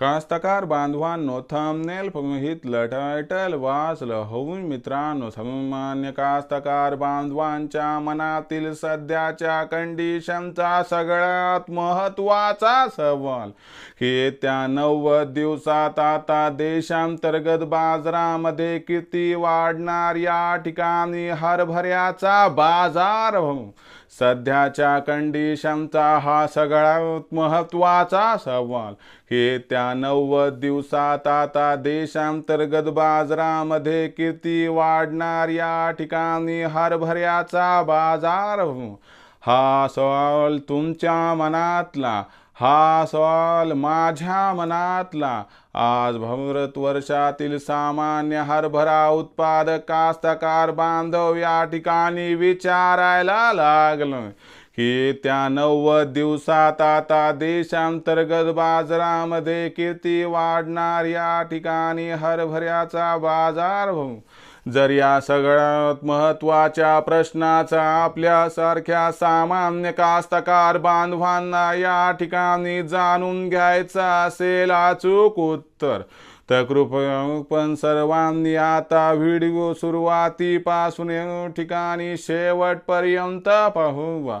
कास्तकार बांधवांनो थंबनेल बघितलं टायटल वाचलं होऊन मित्रांनो सामान्य कास्तकार बांधवांच्या मनातील सध्याच्या कंडिशनचा सगळ्यात महत्त्वाचा सवाल. हे त्या नव्वद दिवसात आता देशांतर्गत बाजारामध्ये किती वाढणार या ठिकाणी हरभऱ्याचा बाजार सध्याच्या कंडिशनचा हा सगळ्यात महत्त्वाचा सवाल. हे त्या नव्वद दिवसात आता देशांतर्गत बाजारामध्ये किती वाढणार या ठिकाणी हरभऱ्याचा बाजार. हा सवाल तुमच्या मनातला हा सवाल माझ्या मनातला. आज भारत वर्षातील सामान्य हरभरा उत्पादक कास्तकार बांधव या ठिकाणी विचारायला लागलं. की त्या नव्वद दिवसात आता देशांतर्गत बाजारामध्ये किती वाढणार या ठिकाणी हरभऱ्याचा बाजार जर या सगळ्यात महत्त्वाच्या प्रश्नाचा आपल्यासारख्या सामान्य कास्तकार बांधवांना या ठिकाणी जाणून घ्यायचं असेल अचूक उत्तर. तर कृपया पण सर्वांनी आता व्हिडिओ सुरुवातीपासून ठिकाणी शेवटपर्यंत पाहूवा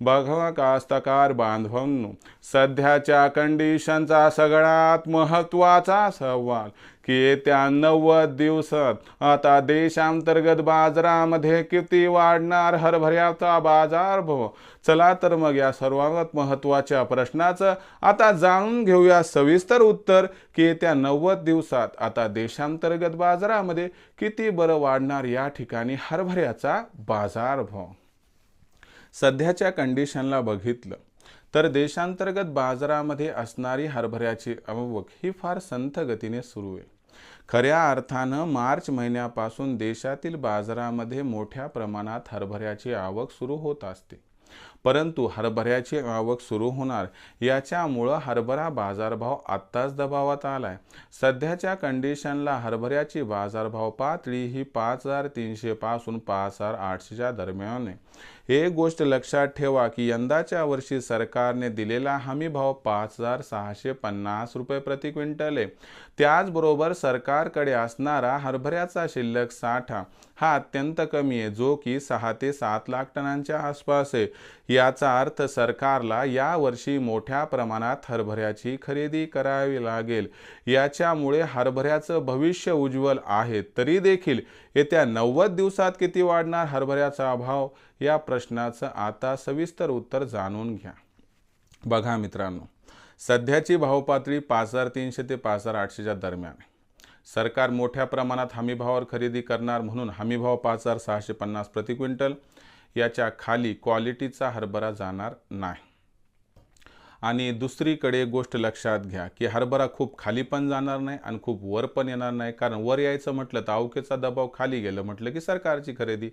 बघा कास्तकार बांधवांनो सध्याच्या कंडिशनचा सगळ्यात महत्त्वाचा सवाल की येत्या नव्वद दिवसात आता देशांतर्गत बाजारामध्ये किती वाढणार हरभऱ्याचा बाजारभाव चला तर मग या सर्वात महत्त्वाच्या प्रश्नाचं आता जाणून घेऊया सविस्तर उत्तर की येत्या नव्वद दिवसात आता देशांतर्गत बाजारामध्ये किती बरं वाढणार या ठिकाणी हरभऱ्याचा बाजार भाव? सध्याच्या कंडिशनला बघितलं तर देशांतर्गत बाजारामध्ये असणारी हरभऱ्याची आवक ही फार संथ गतीने सुरू आहे. खऱ्या अर्थानं मार्च महिन्यापासून देशातील बाजारामध्ये मोठ्या प्रमाणात हरभऱ्याची आवक सुरू होत असते. परंतु हरभऱ्याची आवक सुरू होणार. याच्यामुळं हरभरा बाजारभाव आत्ताच दबावात आलाय. सध्याच्या कंडिशनला हरभऱ्याची बाजारभाव पातळी ही पाच हजार तीनशे पासून पाच हजार आठशेच्या दरम्यान आहे. एक गोष्ट लक्षात ठेवा की यंदाच्या वर्षी सरकारने दिलेला हमी भाव पाच हजार सहाशे पन्नास रुपये प्रति क्विंटल आहे. त्याचबरोबर सरकारकडे असणारा हरभऱ्याचा शिल्लक साठा हा अत्यंत कमी आहे जो की सहा ते सात लाख टनांच्या आसपास आहे. याचा अर्थ सरकारला यावर्षी मोठ्या प्रमाणात हरभऱ्याची खरेदी करावी लागेल. याच्यामुळे हरभऱ्याचं भविष्य उज्ज्वल आहे. तरी देखील येत्या नव्वद दिवसात किती वाढणार हरभऱ्याचा अभाव? या प्रश्नाचं आता सविस्तर उत्तर जाणून घ्या. बघा मित्रांनो सध्याची भावपातळी पाच हजार तीनशे ते पाच हजार आठशेच्या दरम्यान सरकार मोठ्या प्रमाणात हमीभावावर खरेदी करणार म्हणून हमीभाव पाच हजार सहाशे पन्नास प्रति क्विंटल. याच्या खाली क्वालिटीचा हरभरा जाणार नाही. आणि दुसरीकडे गोष्ट लक्षात घ्या की हरभरा खूप खाली पण जाणार नाही आणि खूप वर पण येणार नाही. कारण वर यायचं म्हटलं तर अवकेचा दबाव खाली गेलं म्हटलं की सरकारची खरेदी.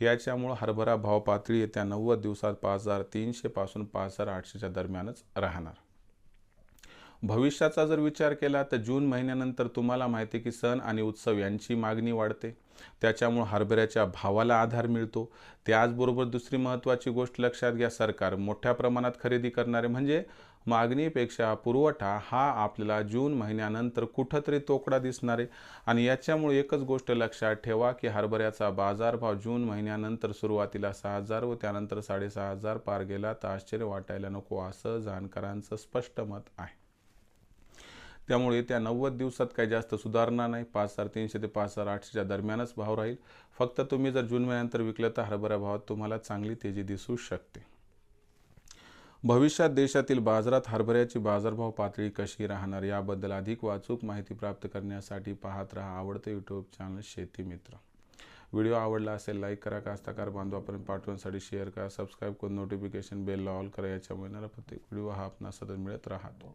याच्यामुळं हरभरा भाव पातळी येत्या नव्वद दिवसात पाच हजार तीनशेपासून पाच हजार आठशेच्या दरम्यानच राहणार. भविष्याचा जर विचार केला तर जून महिन्यानंतर तुम्हाला माहिती आहे की सण आणि उत्सव यांची मागणी वाढते. त्याच्यामुळं हरभऱ्याच्या भावाला आधार मिळतो. त्याचबरोबर दुसरी महत्त्वाची गोष्ट लक्षात घ्या सरकार मोठ्या प्रमाणात खरेदी करणारे म्हणजे मागणीपेक्षा पुरवठा हा आपल्याला जून महिन्यानंतर कुठंतरी तोकडा दिसणार. आहे आणि याच्यामुळे एकच गोष्ट लक्षात ठेवा की हरभऱ्याचा बाजारभाव जून महिन्यानंतर सुरुवातीला सहा हजार व त्यानंतर साडेसहा हजार पार गेला. तर आश्चर्य वाटायला नको. असं जाणकारांचं स्पष्ट मत आहे. त्यामुळे त्या नव्वद दिवसात काही जास्त सुधारणा नाही. पाच हजार तीनशे ते पाच हजार आठशेच्या दरम्यानच भाव राहील. फक्त तुम्ही जर जून महिन्यानंतर विकलं तर हरभरा भावात तुम्हाला चांगली तेजी दिसू शकते. भविष्यात देशातील बाजारात हरभऱ्याची बाजारभाव पातळी कशी राहणार याबद्दल अधिक वाचूक माहिती प्राप्त करण्यासाठी पाहत रहा आवडते यूट्यूब चॅनल शेती मित्र. व्हिडिओ आवडला असेल लाईक करा कास्ताकार बांधवापर्यंत पाठवण्यासाठी शेअर करा सबस्क्राईब करून नोटिफिकेशन बेलला ऑल करा याच्यामुळे प्रत्येक व्हिडिओ हा आपला सतत मिळत राहतो.